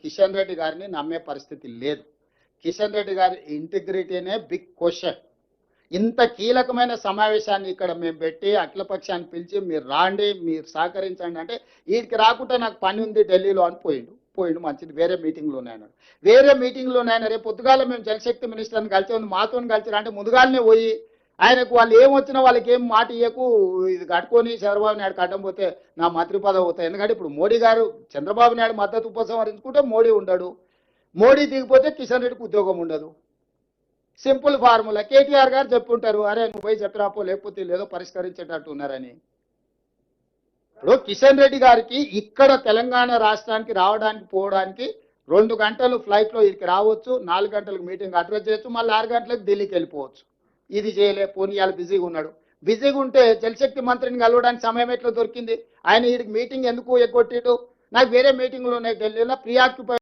కిషన్ రెడ్డి గారిని నమ్మే పరిస్థితి లేదు. కిషన్ రెడ్డి గారి ఇంటిగ్రిటీనే బిగ్ క్వశ్చన్. ఇంత కీలకమైన సమావేశాన్ని ఇక్కడ మేము పెట్టి అఖిలపక్షాన్ని పిలిచి మీరు రాండి మీరు సహకరించండి అంటే వీడికి రాకుండా నాకు పని ఉంది ఢిల్లీలో అని పోయిండు. పోయిండు మంచిది వేరే మీటింగ్లో ఉన్నాయన్నాడు వేరే మీటింగ్లో ఉన్నాయన రేపు పొద్దుగాల మేము జలశక్తి మినిస్టర్ని కలిసి ఉంది మాతో కలిసి అంటే ముందుగాలనే పోయి ఆయనకు వాళ్ళు ఏం వచ్చినా వాళ్ళకి ఏం మాట ఇయ్యకు ఇది కట్టుకొని చంద్రబాబు నాయుడు కట్టడం పోతే నా మంత్రి పదవి అవుతాయి. ఎందుకంటే ఇప్పుడు మోడీ గారు చంద్రబాబు నాయుడు మద్దతు ఉపసంహరించుకుంటే మోడీ ఉండడు. మోడీ దిగిపోతే కిషన్ రెడ్డికి ఉద్యోగం ఉండదు. Simple formula. కేటీఆర్ గారు చెప్పుంటారు అరే నువ్వు పోయి చెప్పరాపో లేకపోతే లేదో పరిష్కరించేటట్టు ఉన్నారని. ఇప్పుడు కిషన్ రెడ్డి గారికి ఇక్కడ తెలంగాణ రాష్ట్రానికి రావడానికి పోవడానికి రెండు గంటలు ఫ్లైట్లో ఇక్కడికి రావచ్చు నాలుగు గంటలకు మీటింగ్ అడ్రస్ చేయొచ్చు మళ్ళీ ఆరు గంటలకు ఢిల్లీకి వెళ్ళిపోవచ్చు. ఇది చేయలే పోనీ ఇవాళ బిజీగా ఉన్నాడు. బిజీగా ఉంటే జలశక్తి మంత్రిని కలవడానికి సమయం ఎట్లా దొరికింది? ఆయన వీడికి మీటింగ్ ఎందుకు ఎగ్గొట్టిడు? నాకు వేరే మీటింగ్లు ఉన్నాయి ఢిల్లీలో ప్రియాక్యుపై